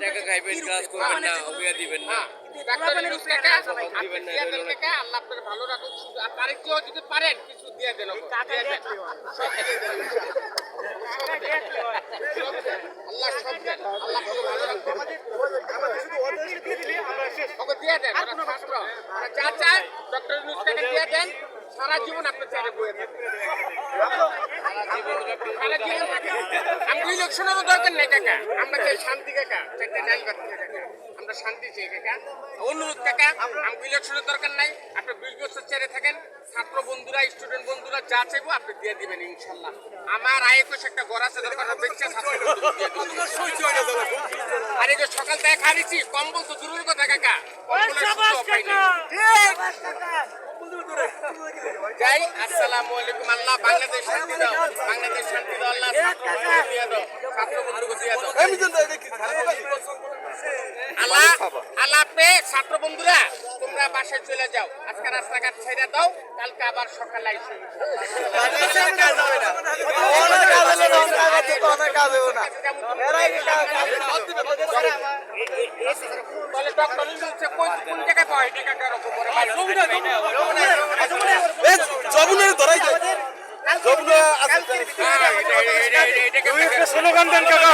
টাকা খাইবেন কাজ করবেন না অভিয়া দিবেন না। ডাক্তার ইউনুস কাকা, আপনি দিবেন না, আল্লাহ আপনার ভালো রাখুক। আর আরেকটিও যদি পারেন, কিছু দিয়ে দেন সারা জীবন আপনার সারা জীবন ইলেকশনেরও দরকার নেই কাকা। আমরা চাই শান্তি কাকা চারটে ডাল কাকা। আমরা শান্তি চাই কাকা। অনুরোধ কাকা আমি ইলেকশনের দরকার নাই। আপনি বিশ বছর চেয়ারে থাকেন ছাত্র বন্ধুরা স্টুডেন্ট বন্ধুরা যা চাইব আপনি দিয়ে দিবেন ইনশাল্লাহ। আমার আয় একুশ একটা ঘর আছে দরকার বেচা ছাত্র বন্ধুদের আর এই যে সকাল থেকে খাইছি কম্বল তো দূরের কথা কাকা। যাই আসসালামু আলাইকুম আল্লাহ বাংলাদেশ শান্তি দাও বাংলাদেশ শান্তি দাও আল্লাহ আল্লাহ আল্লাহ আপনি ছাত্র বন্ধুরা তোমরা বাসায় চলে যাও আজকে রাস্তাঘাট ছেড়ে দাও কালকে আবার সকালে আইসো কোন জায়গায় পাওয়া জবুনের ধরাই যায়। জবুনে আছে। স্লোগান দেন কাকা।